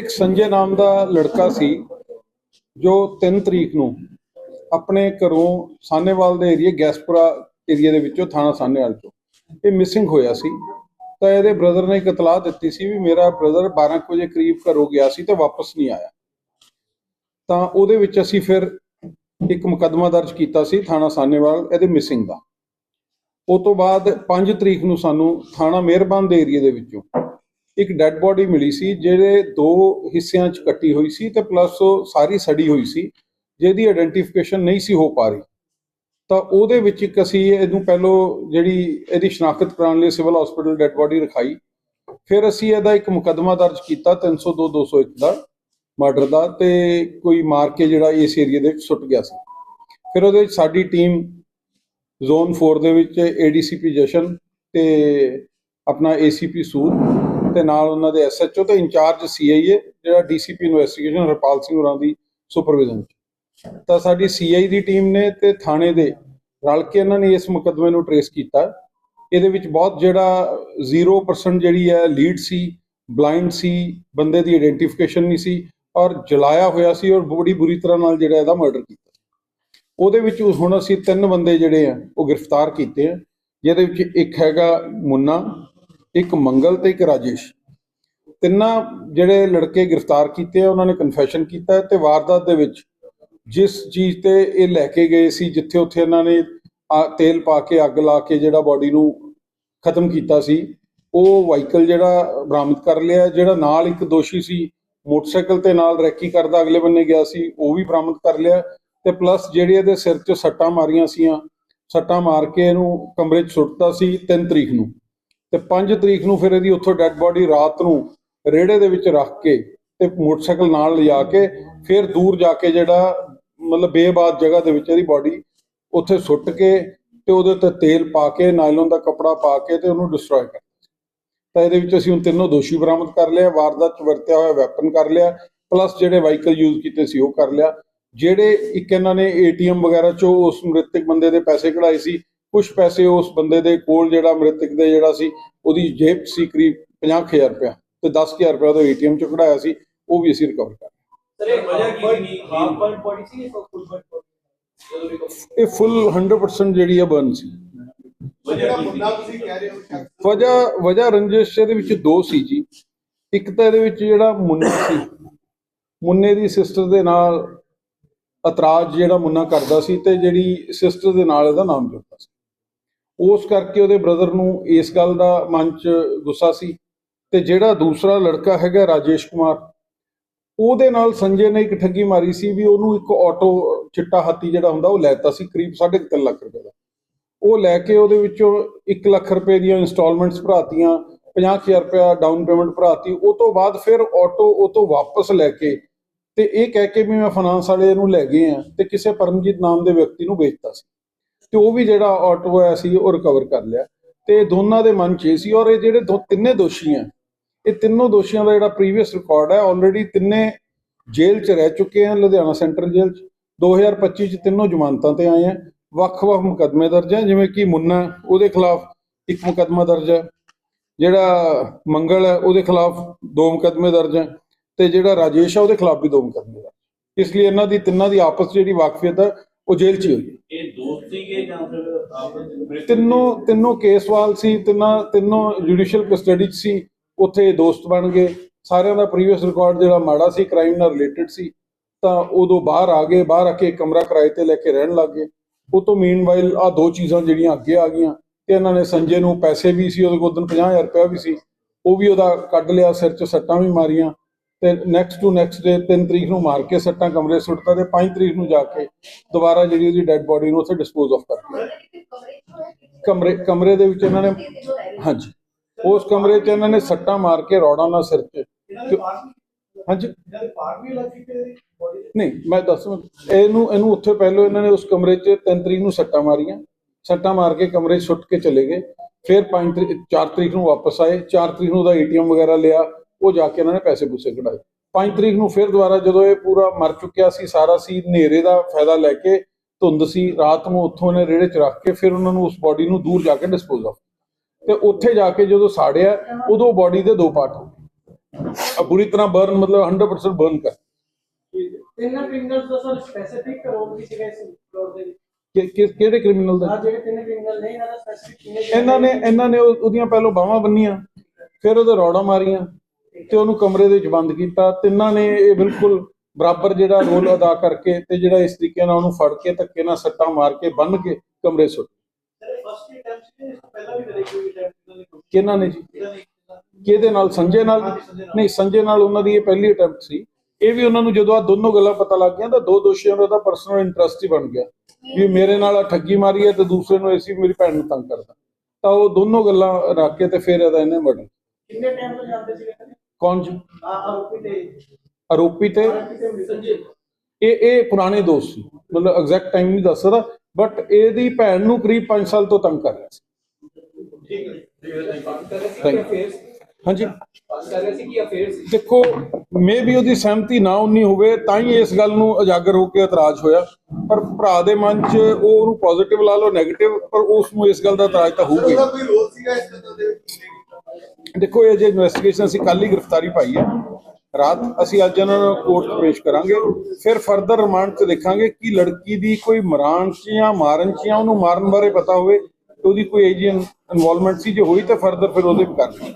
ਇੱਕ ਸੰਜੇ ਨਾਮ ਦਾ ਲੜਕਾ ਸੀ ਜੋ 3 ਤਰੀਕ ਨੂੰ ਆਪਣੇ ਘਰੋਂ ਸਾਨੇਵਾਲ ਦੇ ਏਰੀਆ ਗੈਸਪੁਰਾ ਏਰੀਆ ਦੇ ਵਿੱਚੋਂ ਥਾਣਾ ਸਾਨੇਵਾਲ ਤੋਂ ਇਹ ਮਿਸਿੰਗ ਹੋਇਆ ਸੀ। ਤਾਂ ਇਹਦੇ ਬ੍ਰਦਰ ਨੇ ਇੱਕ ਇਤਲਾਹ ਦਿੱਤੀ ਸੀ ਵੀ ਮੇਰਾ ਬ੍ਰਦਰ 12 ਕੁ ਵਜੇ ਕਰੀਬ ਘਰੋਂ ਗਿਆ ਸੀ ਤੇ ਵਾਪਸ ਨਹੀਂ ਆਇਆ। ਤਾਂ ਉਹਦੇ ਵਿੱਚ ਅਸੀਂ ਫਿਰ ਇੱਕ ਮੁਕੱਦਮਾ ਦਰਜ ਕੀਤਾ ਸੀ ਥਾਣਾ ਸਾਨੇਵਾਲ ਇਹਦੇ ਮਿਸਿੰਗ ਦਾ। ਉਹ ਤੋਂ ਬਾਅਦ 5 ਤਰੀਕ ਨੂੰ ਸਾਨੂੰ ਥਾਣਾ ਮਿਹਰਬਾਨ ਦੇ ਏਰੀਆ ਦੇ ਵਿੱਚੋਂ ਇੱਕ ਡੈੱਡ ਬੋਡੀ ਮਿਲੀ ਸੀ, ਜਿਹੜੇ ਦੋ ਹਿੱਸਿਆਂ 'ਚ ਕੱਟੀ ਹੋਈ ਸੀ ਤੇ ਪਲੱਸ ਉਹ ਸਾਰੀ ਸੜੀ ਹੋਈ ਸੀ, ਜਿਹਦੀ ਆਇਡੈਂਟੀਫਿਕੇਸ਼ਨ ਨਹੀਂ ਸੀ ਹੋ ਪਾ ਰਹੀ। ਤਾਂ ਉਹਦੇ ਵਿੱਚ ਇੱਕ ਅਸੀਂ ਇਹਨੂੰ ਪਹਿਲੋਂ ਜਿਹੜੀ ਇਹਦੀ ਸ਼ਨਾਖਤ ਕਰਾਉਣ ਲਈ ਸਿਵਲ ਹਸਪੀਟਲ ਡੈੱਡ ਬੋਡੀ ਰਖਾਈ। ਫਿਰ ਅਸੀਂ ਇਹਦਾ ਇੱਕ ਮੁਕੱਦਮਾ ਦਰਜ ਕੀਤਾ 302 201 ਦਾ ਮਰਡਰ ਦਾ ਤੇ ਕੋਈ ਮਾਰ ਕੇ ਜਿਹੜਾ ਇਸ ਏਰੀਆ ਦੇ ਵਿੱਚ ਸੁੱਟ ਗਿਆ ਸੀ। ਫਿਰ ਉਹਦੇ ਵਿੱਚ ਸਾਡੀ ਟੀਮ ਜ਼ੋਨ 4 ਦੇ ਵਿੱਚ ਏਡੀਸੀਪੀ ਜਸ਼ਨ ਤੇ ਆਪਣਾ ਏਸੀਪੀ ਸੂਰ ਤੇ ਨਾਲ ਉਹਨਾਂ ਦੇ ਐਸਐਚਓ ਤੇ ਇੰਚਾਰਜ ਸੀਆਈਏ ਜਿਹੜਾ ਡੀਸੀਪੀ ਇਨਵੈਸਟੀਗੇਸ਼ਨ ਹਰਪਾਲ ਸਿੰਘ ਹੋਰਾਂ ਦੀ ਸੁਪਰਵਿਜ਼ਨ ਚ। ਤਾਂ ਸਾਡੀ ਸੀਆਈ ਦੀ ਟੀਮ ਨੇ ਤੇ ਥਾਣੇ ਦੇ ਰਲ ਕੇ ਇਹਨਾਂ ਨੇ ਇਸ ਮੁਕੱਦਮੇ ਨੂੰ ਟਰੇਸ ਕੀਤਾ। ਇਹਦੇ ਵਿੱਚ ਬਹੁਤ ਜਿਹੜਾ 0% ਜਿਹੜੀ ਹੈ ਲੀਡ ਸੀ ਬਲਾਈਂਡ ਸੀ, ਬੰਦੇ ਦੀ ਆਇਡੈਂਟੀਫਿਕੇਸ਼ਨ ਨਹੀਂ ਸੀ ਔਰ ਜਲਾਇਆ ਹੋਇਆ ਸੀ ਔਰ ਬੜੀ ਬੁਰੀ ਤਰ੍ਹਾਂ ਨਾਲ ਜਿਹੜਾ ਇਹਦਾ ਮਰਡਰ ਕੀਤਾ। ਉਹਦੇ ਵਿੱਚ ਹੁਣ ਅਸੀਂ ਤਿੰਨ ਬੰਦੇ ਜਿਹੜੇ ਆ, ਉਹ ਗ੍ਰਿਫਤਾਰ ਕੀਤੇ ਆ। ਜਿਹਦੇ ਵਿੱਚ ਇੱਕ ਹੈਗਾ ਮੁੰਨਾ ਇੱਕ ਮੰਗਲ ਤੇ ਇੱਕ ਰਾਜੇਸ਼। ਤਿੰਨਾਂ ਜਿਹੜੇ ਲੜਕੇ ਗ੍ਰਿਫਤਾਰ ਕੀਤੇ ਆ, ਉਹਨਾਂ ਨੇ ਕਨਫੈਸ਼ਨ ਕੀਤਾ ਹੈ ਤੇ ਵਾਰਦਾਤ ਦੇ ਵਿੱਚ ਜਿਸ ਚੀਜ਼ ਤੇ ਇਹ ਲੈ ਕੇ ਗਏ ਸੀ, ਜਿੱਥੇ ਉੱਥੇ ਇਹਨਾਂ ਨੇ ਆ- ਤੇਲ ਪਾ ਕੇ, ਅੱਗ ਲਾ ਕੇ ਜਿਹੜਾ ਬਾਡੀ ਨੂੰ ਖਤਮ ਕੀਤਾ ਸੀ, ਉਹ ਵਾਹੀਕਲ ਜਿਹੜਾ ਬਰਾਮਦ ਕਰ ਲਿਆ, ਜਿਹੜਾ ਨਾਲ ਇੱਕ ਦੋਸ਼ੀ ਸੀ, ਮੋਟਰਸਾਈਕਲ ਤੇ ਨਾਲ ਰੈਕੀ ਕਰਦਾ ਅਗਲੇ ਬੰਨੇ ਗਿਆ ਸੀ, ਉਹ ਵੀ ਬਰਾਮਦ ਕਰ ਲਿਆ ਤੇ ਪਲੱਸ ਜਿਹੜੇ ਇਹਦੇ ਸਿਰ 'ਚ ਸੱਟਾਂ ਮਾਰੀਆਂ ਸੀਆਂ, ਸੱਟਾਂ ਮਾਰ ਕੇ ਇਹਨੂੰ ਕਮਰੇ 'ਚ ਸੁੱਟਦਾ ਸੀ 3 ਤਰੀਕ ਨੂੰ। ਤੇ 5 ਤਰੀਕ ਨੂੰ ਫਿਰ ਇਹਦੀ ਉੱਥੋਂ ਡੈੱਡ ਬਾਡੀ ਰਾਤ ਨੂੰ ਰੇੜੇ ਦੇ ਵਿੱਚ ਰੱਖ ਕੇ ਤੇ ਮੋਟਰਸਾਈਕਲ ਨਾਲ ਲਿਜਾ ਕੇ ਫਿਰ ਦੂਰ ਜਾ ਕੇ ਜਿਹੜਾ ਮਤਲਬ ਬੇਬਾਦ ਜਗ੍ਹਾ ਦੇ ਵਿੱਚ ਇਹਦੀ ਬਾਡੀ ਉੱਥੇ ਸੁੱਟ ਕੇ ਤੇ ਉਹਦੇ ਉੱਤੇ ਤੇਲ ਪਾ ਕੇ ਨਾਈਲਨ ਦਾ ਕੱਪੜਾ ਪਾ ਕੇ ਤੇ ਉਹਨੂੰ ਡਿਸਟਰੋਏ ਕਰ ਤਾਂ ਇਹਦੇ ਵਿੱਚ ਅਸੀਂ ਹੁਣ ਤਿੰਨੋਂ ਦੋਸ਼ੀ ਬਰਾਮਦ ਕਰ ਲਿਆ, ਵਾਰਦਾਤ ਚ ਵਰਤਿਆ ਹੋਇਆ ਵੈਪਨ ਕਰ ਲਿਆ ਪਲੱਸ ਜਿਹੜੇ ਵਾਹੀਕਲ ਯੂਜ਼ ਕੀਤੇ ਸੀ ਉਹ ਕਰ ਲਿਆ। ਜਿਹੜੇ ਇੱਕ ਇਹਨਾਂ ਨੇ ਏਟੀਐਮ ਵਗੈਰਾ ਚੋਂ ਉਸ ਮ੍ਰਿਤਕ ਬੰਦੇ ਦੇ ਪੈਸੇ ਕਢਾਏ ਸੀ ਕੁਝ ਪੈਸੇ ਉਸ ਬੰਦੇ ਦੇ ਕੋਲ ਜਿਹੜਾ ਮ੍ਰਿਤਕ ਦੇ ਜਿਹੜਾ ਸੀ ਉਹਦੀ ਜੇਬ ਸੀ ਕਰੀਬ 50000 ਰੁਪਇਆ ਤੇ 10000 ਰੁਪਇਆ ਉਹਦਾ ਏਟੀਐਮ ਚੋਂ ਕਢਾਇਆ ਸੀ ਉਹ ਵੀ ਅਸੀਂ ਰਿਕਵਰ ਕਰ ਸਰ ਇਹ ਫੁੱਲ ਬਰਨ ਬੋਡੀ ਜਦੋਂ ਰਿਕਵਰ ਇਹ ਫੁੱਲ 100% ਜਿਹੜੀ ਆ ਬਰਨ ਸੀ। ਵਜ੍ਹਾ ਵਜ੍ਹਾ ਰੰਜਿਸ਼ ਇਹਦੇ ਵਿੱਚ ਦੋ ਸੀ ਜੀ। ਇੱਕ ਤਾਂ ਇਹਦੇ ਵਿੱਚ ਜਿਹੜਾ ਮੁੰਨਾ ਸੀ ਮੁੰਨੇ ਦੀ ਸਿਸਟਰ ਦੇ ਨਾਲ ਇਤਰਾਜ਼ ਜਿਹੜਾ ਮੁੰਨਾ ਕਰਦਾ ਸੀ ਤੇ ਜਿਹੜੀ ਸਿਸਟਰ ਦੇ ਨਾਲ ਇਹਦਾ ਨਾਮ ਜੁੜਦਾ ਸੀ। ਉਸ ਕਰਕੇ ਉਹਦੇ ਬ੍ਰਦਰ ਨੂੰ ਇਸ ਗੱਲ ਦਾ ਮਨ 'ਚ ਗੁੱਸਾ ਸੀ ਤੇ ਜਿਹੜਾ ਦੂਸਰਾ ਲੜਕਾ ਹੈਗਾ ਰਾਜੇਸ਼ ਕੁਮਾਰ, ਉਹਦੇ ਨਾਲ ਸੰਜੇ ਨੇ ਇੱਕ ਠੱਗੀ ਮਾਰੀ ਸੀ ਵੀ ਉਹਨੂੰ ਇੱਕ ਆਟੋ ਚਿੱਟਾ ਹਾਥੀ ਜਿਹੜਾ ਹੁੰਦਾ ਉਹ ਲੈਤਾ ਸੀ, ਕਰੀਬ 3.5 ਲੱਖ ਰੁਪਏ ਦਾ। ਉਹ ਲੈ ਕੇ ਉਹਦੇ ਵਿੱਚੋਂ 1 ਲੱਖ ਰੁਪਏ ਦੀਆਂ ਇਨਸਟਾਲਮੈਂਟਸ ਭਰਾਤੀਆਂ 50000 ਰੁਪਏ ਡਾਊਨ ਪੇਮੈਂਟ ਭਰਾਤੀ, ਉਹ ਤੋਂ ਬਾਅਦ ਫਿਰ ਆਟੋ ਉਹ ਤੋਂ ਵਾਪਸ ਲੈ ਕੇ ਤੇ ਇਹ ਕਹਿ ਕੇ ਵੀ ਮੈਂ ਫਾਈਨਾਂਸ ਵਾਲੇ ਨੂੰ ਲੈ ਗਏ ਆ ਤੇ ਕਿਸੇ ਪਰਮਜੀਤ ਨਾਮ ਦੇ ਵਿਅਕਤੀ ਨੂੰ ਵੇਚਤਾ ਸੀ। ਤੇ ਉਹ ਵੀ ਜਿਹੜਾ ਆਟੋ ਹੈ ਸੀ ਉਹ ਰਿਕਵਰ ਕਰ ਲਿਆ। ਤੇ ਦੋਨਾਂ ਦੇ ਮਨ 'ਚ ਇਹ ਸੀ ਔਰ ਇਹ ਜਿਹੜੇ ਦੋ ਤਿੰਨੇ ਦੋਸ਼ੀ ਆ ਇਹ ਤਿੰਨੋਂ ਦੋਸ਼ੀਆਂ ਦਾ ਜਿਹੜਾ ਪ੍ਰੀਵੀਅਸ ਰਿਕਾਰਡ ਹੈ ਆਲਰੇਡੀ ਤਿੰਨੇ ਜੇਲ੍ਹ 'ਚ ਰਹਿ ਚੁੱਕੇ ਆ ਲੁਧਿਆਣਾ ਸੈਂਟਰਲ ਜੇਲ੍ਹ 'ਚ। 2025 'ਚ ਤਿੰਨੋਂ ਜ਼ਮਾਨਤਾਂ ਤੇ ਆਏ ਆ ਵੱਖ-ਵੱਖ ਮੁਕੱਦਮੇ ਦਰਜ ਹੈ, ਜਿਵੇਂ ਕਿ ਮੁੰਨਾ ਉਹਦੇ ਖਿਲਾਫ ਇੱਕ ਮੁਕੱਦਮਾ ਦਰਜ ਹੈ। ਜਿਹੜਾ ਮੰਗਲ ਹੈ, ਉਹਦੇ ਖਿਲਾਫ ਦੋ ਮੁਕੱਦਮੇ ਦਰਜ ਹੈ। ਤੇ ਜਿਹੜਾ ਰਾਜੇਸ਼ ਹੈ, ਉਹਦੇ ਖਿਲਾਫ ਵੀ ਦੋ ਮੁਕੱਦਮੇ ਦਰਜ ਇਸ ਲਈ ਇਹਨਾਂ ਦੀ ਤਿੰਨਾਂ ਦੀ ਆਪਸ ਜਿਹੜੀ ਵਾਕਫੀਅਤ ਹੈ ਉਹ ਜੇਲ੍ਹ 'ਚ ਹੀ ਹੋਈ ਇਹ ਦੋਸਤ ਸੀਗੇ ਜਾਂ ਫਿਰ ਤਿੰਨੋਂ ਤਿੰਨੋਂ ਕੇਸਵਾਲ ਸੀ ਤਿੰਨਾਂ ਤਿੰਨੋਂ ਜੁਡੀਸ਼ੀਅਲ ਕਸਟਡੀ 'ਚ ਸੀ ਉੱਥੇ ਦੋਸਤ ਬਣ ਗਏ। ਸਾਰਿਆਂ ਦਾ ਪ੍ਰੀਵੀਅਸ ਰਿਕਾਰਡ ਜਿਹੜਾ ਮਾੜਾ ਸੀ ਕ੍ਰਾਈਮ ਨਾਲ ਰਿਲੇਟਡ ਸੀ ਤਾਂ ਉਦੋਂ ਬਾਹਰ ਆ ਗਏ ਬਾਹਰ ਆ ਕੇ ਕਮਰਾ ਕਿਰਾਏ ਤੇ ਲੈ ਕੇ ਰਹਿਣ ਲੱਗ ਗਏ। ਉਹ ਤੋਂ ਮੀਨਵਾਈਲ ਆ ਦੋ ਚੀਜ਼ਾਂ ਜਿਹੜੀਆਂ ਅੱਗੇ ਆ ਗਈਆਂ ਤੇ ਇਹਨਾਂ ਨੇ ਸੰਜੇ ਨੂੰ ਪੈਸੇ ਵੀ ਸੀ ਉਹਦੇ ਕੋਲ ਉਦੋਂ 50000 ਰੁਪਇਆ ਵੀ ਸੀ। ਉਹ ਵੀ ਉਹਦਾ ਕੱਢ ਲਿਆ ਸਿਰ 'ਚ ਸੱਟਾਂ ਵੀ ਮਾਰੀਆਂ। ਤੇ ਨੈਕਸਟ ਟੂ ਨੈਕਸਟ ਡੇ 3 ਤਰੀਕ ਨੂੰ ਮਾਰ ਕੇ ਸੱਟਾਂ, ਕਮਰੇ 'ਚ ਸੁੱਟਤਾ ਤੇ 5 ਤਰੀਕ ਨੂੰ ਜਾ ਕੇ ਦੁਬਾਰਾ ਜਿਹੜੀ ਉਹਦੀ ਡੈੱਡ ਬੋਡੀ ਨੂੰ ਉੱਥੇ ਡਿਸਪੋਜ਼ ਆਫ ਕਰ ਦਿੱਤਾ ਕਮਰੇ ਕਮਰੇ ਦੇ ਵਿੱਚ ਇਹਨਾਂ ਨੇ ਹਾਂਜੀ, ਉਸ ਕਮਰੇ 'ਚ ਇਹਨਾਂ ਨੇ ਸੱਟਾਂ ਮਾਰ ਕੇ ਰੌੜਾਂ ਨਾਲ ਸਿਰ 'ਚ ਹਾਂਜੀ। ਨਹੀਂ, ਮੈਂ ਦੱਸ ਇਹਨੂੰ ਇਹਨੂੰ ਉੱਥੇ ਪਹਿਲਾਂ ਇਹਨਾਂ ਨੇ ਉਸ ਕਮਰੇ 'ਚ 3 ਤਰੀਕ ਨੂੰ ਸੱਟਾਂ ਮਾਰੀਆਂ। ਸੱਟਾਂ ਮਾਰ ਕੇ ਕਮਰੇ 'ਚ ਸੁੱਟ ਕੇ ਚਲੇ ਗਏ। ਫਿਰ 5 ਤਰੀਕ 4 ਤਰੀਕ ਨੂੰ ਵਾਪਸ ਆਏ। 4 ਤਰੀਕ ਨੂੰ ਉਹਦਾ ਏਟੀਐਮ ਵਗੈਰਾ ਲਿਆ। ਉਹ ਜਾ ਕੇ ਇਹਨਾਂ ਨੇ ਪੈਸੇ ਪੂਸੇ ਕਢਾਏ। 5 ਤਰੀਕ ਨੂੰ ਫਿਰ ਦੁਬਾਰਾ ਜਦੋਂ ਇਹ ਪੂਰਾ ਮਰ ਚੁੱਕਿਆ ਸੀ ਸਾਰਾ ਸੀ ਹਨੇਰੇ ਦਾ ਫਾਇਦਾ ਲੈ ਕੇ ਧੁੰਦ ਸੀ ਰਾਤ ਨੂੰ ਉੱਥੋਂ ਇਹਨੇ ਰੇੜੇ 'ਚ ਰੱਖ ਕੇ ਫਿਰ ਉਹਨਾਂ ਨੂੰ ਉਸ ਬਾਡੀ ਨੂੰ ਦੂਰ ਜਾ ਕੇ ਡਿਸਪੋਜ਼ ਆਫ ਤੇ ਉੱਥੇ ਜਾ ਕੇ ਜਦੋਂ ਸਾੜਿਆ ਉਦੋਂ ਬਾਡੀ ਦੇ ਦੋ ਪਾਰਟ ਹੋ ਗਏ। ਪੂਰੀ ਤਰ੍ਹਾਂ ਬਰਨ ਮਤਲਬ 100% ਬਰਨ ਕਰ। ਤਿੰਨ ਕ੍ਰਿਮੀਨਲਸ ਦਾ ਸਰ ਸਪੈਸੀਫਿਕ ਰੋਲ ਕੀ ਸੀਗਾ ਇਸ ਫਲੋਰ ਦੇ ਕਿਹੜੇ ਕ੍ਰਿਮੀਨਲ ਦਾ? ਆ ਜਿਹੜੇ ਤਿੰਨ ਕ੍ਰਿਮੀਨਲ ਨੇ ਇਹਨਾਂ ਦਾ ਸਪੈਸੀਫਿਕ ਇਹਨਾਂ ਨੇ ਇਹਨਾਂ ਨੇ ਉਹ- ਉਹਦੀਆਂ ਪਹਿਲਾਂ ਬਾਹਾਂ ਬੰਨੀਆਂ ਫਿਰ ਉਹਦੇ ਰੌੜਾਂ ਮਾਰੀਆਂ। ਤੇ ਉਹਨੂੰ ਕਮਰੇ ਦੇ ਵਿੱਚ ਬੰਦ ਕੀਤਾ। ਤਿੰਨਾਂ ਨੇ ਇਹ ਬਿਲਕੁਲ ਬਰਾਬਰ ਜਿਹੜਾ ਰੋਲ ਅਦਾ ਕਰਕੇ ਤੇ ਜਿਹੜਾ ਇਸ ਤਰੀਕੇ ਨਾਲ ਉਹਨੂੰ ਫੜ ਕੇ ਧੱਕੇ ਨਾਲ ਸੱਟਾਂ ਮਾਰ ਕੇ ਬੰਨ ਕੇ ਕਮਰੇ ਸੁੱਟ ਸੀ ਕਿਹਨਾਂ ਨੇ ਜੀ? ਕਿਹਦੇ ਨਾਲ? ਸੰਜੇ ਨਾਲ? ਨਹੀਂ ਸੰਜੇ ਨਾਲ ਉਹਨਾਂ ਦੀ ਇਹ ਪਹਿਲੀ ਅਟੈਂਪਟ ਸੀ। ਇਹ ਵੀ ਉਹਨਾਂ ਨੂੰ ਜਦੋਂ ਆ ਦੋਨੋਂ ਗੱਲਾਂ ਪਤਾ ਲੱਗ ਗਈਆਂ ਤਾਂ ਦੋ ਦੋਸ਼ੀਆਂ ਦਾ ਪਰਸਨਲ ਇੰਟਰਸਟ ਹੀ ਬਣ ਗਿਆ। ਵੀ ਮੇਰੇ ਨਾਲ ਆਹ ਠੱਗੀ ਮਾਰੀ ਹੈ ਤੇ ਦੂਸਰੇ ਨੂੰ ਐਸੀ ਮੇਰੀ ਭੈਣ ਨੂੰ ਤੰਗ ਕਰਦਾ। ਤਾਂ ਉਹ ਦੋਨੋਂ ਗੱਲਾਂ ਰੱਖ ਕੇ ਤੇ ਫਿਰ ਇਹਦਾ ਇਹਨੇ ਮਰਡਰ ਕਿੰਨੇ ਟਾਈਮ ਤੋਂ ਜਾਂਦੇ ਸੀਗੇ? ਕੌਣ ਜੀ? ਆਰੋਪੀ ਤੇ। ਇਹ ਇਹ ਪੁਰਾਣੇ ਦੋਸਤ ਸੀ। ਮਤਲਬ ਐਗਜ਼ੈਕਟ ਟਾਈਮ ਨਹੀਂ ਦੱਸ ਸਕਦਾ ਬਟ ਇਹਦੀ ਭੈਣ ਨੂੰ ਕਰੀਬ 5 ਸਾਲ ਤੋਂ ਤੰਗ ਕਰ ਰਿਹਾ ਸੀ। ਹਾਂਜੀ। ਦੇਖੋ ਮੇ ਵੀ ਉਹਦੀ ਸਹਿਮਤੀ ਨਾ ਉਨੀ ਹੋਵੇ, ਤਾਂ ਹੀ ਇਸ ਗੱਲ ਨੂੰ ਉਜਾਗਰ ਹੋ ਕੇ ਇਤਰਾਜ਼ ਹੋਇਆ। ਪਰ ਭਰਾ ਦੇ ਮਨ 'ਚ ਉਹ ਉਹਨੂੰ ਪੋਜ਼ਿਟਿਵ ਲਾ ਲਓ 네ਗੇਟਿਵ ਪਰ ਉਸ ਨੂੰ ਇਸ ਗੱਲ ਦਾ ਇਤਰਾਜ਼ ਤਾਂ ਹੋਊਗਾ ਹੀ। ਕੋਈ ਰੋਲ ਸੀਗਾ ਇਸ ਕਤਲ ਦੇ ਵਿੱਚ? ਦੇਖੋ, ਇਹ ਜੇ ਇਨਵੈਸਟੀਗੇਸ਼ਨ ਅਸੀਂ ਕੱਲ ਹੀ ਗ੍ਰਿਫਤਾਰੀ ਪਾਈ ਹੈ, ਰਾਤ ਅਸੀਂ ਅੱਜ ਇਹਨਾਂ ਨੂੰ ਕੋਰਟ 'ਚ ਪੇਸ਼ ਕਰਾਂਗੇ, ਫਿਰ ਫਰਦਰ ਰਿਮਾਂਡ 'ਚ ਦੇਖਾਂਗੇ ਕਿ ਲੜਕੀ ਦੀ ਕੋਈ ਮਰਾਨ 'ਚ ਜਾਂ ਮਾਰਨ 'ਚ ਜਾਂ ਉਹਨੂੰ ਮਾਰਨ ਬਾਰੇ ਪਤਾ ਹੋਵੇ, ਤੇ ਉਹਦੀ ਕੋਈ ਏਜੀਐਨ ਇਨਵੋਲਵਮੈਂਟ ਸੀ, ਜੇ ਹੋਈ ਤਾਂ ਫਰਦਰ ਫਿਰ ਉਹਦੇ ਵੀ ਕਰਨੀ